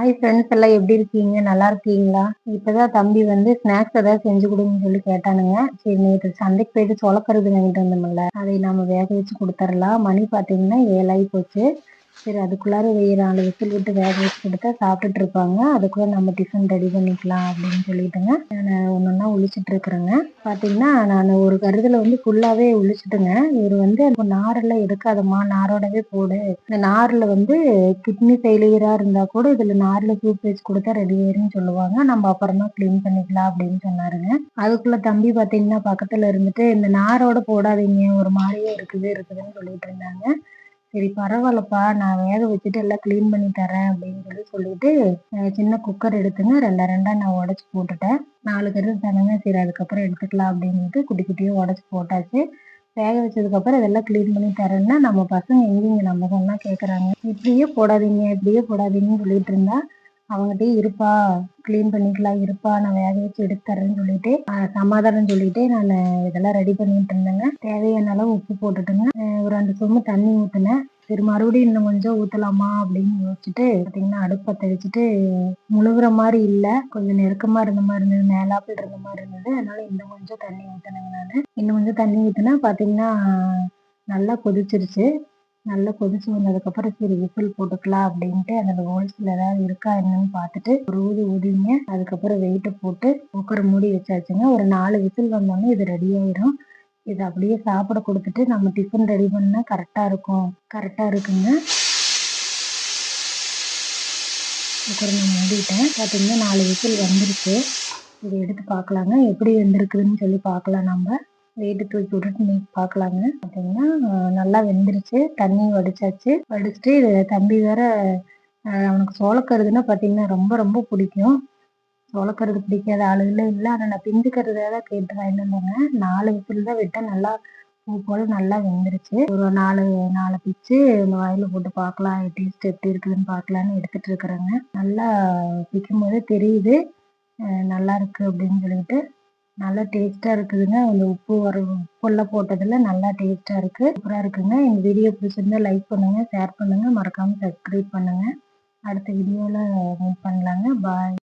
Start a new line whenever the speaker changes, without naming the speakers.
hi friends எல்லாம் எப்படி இருக்கீங்க நல்லா இருக்கீங்களா இப்போதான் தம்பி வந்து ஸ்நாக்ஸ் ஏதாவது செஞ்சு கொடுங்க சொல்லி கேட்டானுங்க சரி நேற்று சந்தைக்கு போயிட்டு சொலக்கறது வாங்கிட்டு வந்தோம்ல அதை நாம வேக வச்சு கொடுத்துடலாம் மணி பார்த்தீங்கன்னா ஏழாயி போச்சு சரி அதுக்குள்ளார ஒரு நாலு விசில் விட்டு வேக வச்சு கொடுத்தா சாப்பிட்டுட்டு இருப்பாங்க அதுக்குள்ளே நம்ம டிஃபன் ரெடி பண்ணிக்கலாம் அப்படின்னு சொல்லிட்டுங்க நான் ஒன்றா ஒழிச்சிட்டு இருக்கிறேங்க பார்த்தீங்கன்னா நான் ஒரு கருதுல வந்து ஃபுல்லாகவே ஒழிச்சிட்டுங்க இவர் வந்து அந்த நாரெல்லாம் எடுக்காதம்மா நாரோடவே போடு இந்த நாரில் வந்து கிட்னி ஃபெயிலியராக இருந்தால் கூட இதில் நாரில் சூப் வச்சு கொடுத்தா ரெடி ஆயிரும்னு சொல்லுவாங்க நம்ம அப்புறமா க்ளீன் பண்ணிக்கலாம் அப்படின்னு சொன்னாருங்க அதுக்குள்ளே தம்பி பார்த்தீங்கன்னா பக்கத்தில் இருந்துட்டு இந்த நாரோட போடாதீங்க ஒரு மாதிரியே இருக்குது இருக்குதுன்னு சொல்லிட்டு இருந்தாங்க சரி பரவாயில்லப்பா நான் வேக வச்சுட்டு எல்லாம் க்ளீன் பண்ணி தரேன் அப்படின்னு சொல்லி சொல்லிட்டு சின்ன குக்கர் எடுத்துங்க ரெண்டா ரெண்டா நான் உடச்சி போட்டுட்டேன் நாலு கருது தானங்க சரி அதுக்கப்புறம் எடுத்துக்கலாம் அப்படின்ட்டு குட்டி குட்டியாக உடச்சி போட்டாச்சு வேக வச்சதுக்கப்புறம் இதெல்லாம் க்ளீன் பண்ணி தரேன்னா நம்ம பசங்க எங்கேயும் நம்ம சொன்னால் கேட்குறாங்க இப்படியே போடாதீங்க இப்படியே போடாதீங்கன்னு சொல்லிட்டு இருந்தா அவங்ககிட்டயே இருப்பா க்ளீன் பண்ணிக்கலாம் இருப்பா நான் வேக வச்சு எடுத்து சொல்லிட்டு சமாதானம் சொல்லிட்டு நான் இதெல்லாம் ரெடி பண்ணிட்டு இருந்தேங்க தேவையான அளவு உப்பு போட்டுட்டேங்க ஒரு ரெண்டு சொம்பு தண்ணி ஊற்றினேன் சரி மறுபடியும் இன்னும் கொஞ்சம் ஊற்றலாமா அப்படின்னு யோசிச்சுட்டு பார்த்தீங்கன்னா அடுப்பை தெளிச்சுட்டு முழுகிற மாதிரி இல்லை கொஞ்சம் நெருக்கமாக இருந்த மாதிரி இருந்தது மேலாப்பில் இருந்த மாதிரி இருந்தது அதனால இன்னும் கொஞ்சம் தண்ணி ஊத்தினேங்க நான் இன்னும் கொஞ்சம் தண்ணி ஊற்றினா பாத்தீங்கன்னா நல்லா கொதிச்சிருச்சு நல்லா கொதிச்சு வந்ததுக்கப்புறம் சரி விசில் போட்டுக்கலாம் அப்படின்ட்டு அந்த ஹோல்ஸில் ஏதாவது இருக்கா என்னன்னு பார்த்துட்டு ஒரு ஊதி ஊதிங்க அதுக்கப்புறம் வெயிட்டை போட்டு குக்கர் மூடி வச்சாச்சுங்க ஒரு நாலு விசில் வந்தோடனே இது ரெடி ஆயிரும் இது அப்படியே சாப்பிட கொடுத்துட்டு நம்ம டிஃபன் ரெடி பண்ணால் கரெக்டாக இருக்கும் கரெக்டாக இருக்குங்க குக்கர் நான் மூடிட்டேன் பார்த்தீங்கன்னா நாலு விசில் வந்துருச்சு இதை எடுத்து பார்க்கலாங்க எப்படி வந்திருக்குதுன்னு சொல்லி பார்க்கலாம் நம்ம வெயிட்டு தூக்கி விட்டுட்டு நீ பார்க்கலாங்க பார்த்தீங்கன்னா நல்லா வெந்துருச்சு தண்ணி வடிச்சாச்சு வடிச்சிட்டு தம்பி வேற அவனுக்கு சோளக்கருதுன்னா பார்த்தீங்கன்னா ரொம்ப ரொம்ப பிடிக்கும் சோளக்கருது பிடிக்காத ஆளுகளே இல்லை ஆனால் நான் பிஞ்சு கருதாக தான் கேட்டு நாலு விசில் தான் விட்டேன் நல்லா பூ போல் நல்லா வெந்துருச்சு ஒரு நாலு நாலு பிச்சு இந்த வாயில் போட்டு பார்க்கலாம் டேஸ்ட் எப்படி இருக்குதுன்னு பார்க்கலான்னு எடுத்துகிட்டு இருக்கிறேங்க நல்லா பிக்கும் போதே தெரியுது நல்லா இருக்குது அப்படின்னு சொல்லிட்டு நல்லா டேஸ்ட்டாக இருக்குதுங்க அந்த உப்பு வர உப்பெல்லாம் போட்டதில் நல்லா டேஸ்ட்டாக இருக்குது சூப்பராக இருக்குதுங்க எங்கள் வீடியோ பிடிச்சிருந்தா லைக் பண்ணுங்கள் ஷேர் பண்ணுங்கள் மறக்காமல் சப்ஸ்கிரைப் பண்ணுங்கள் அடுத்த வீடியோவில் மீட் பண்ணலாங்க பாய்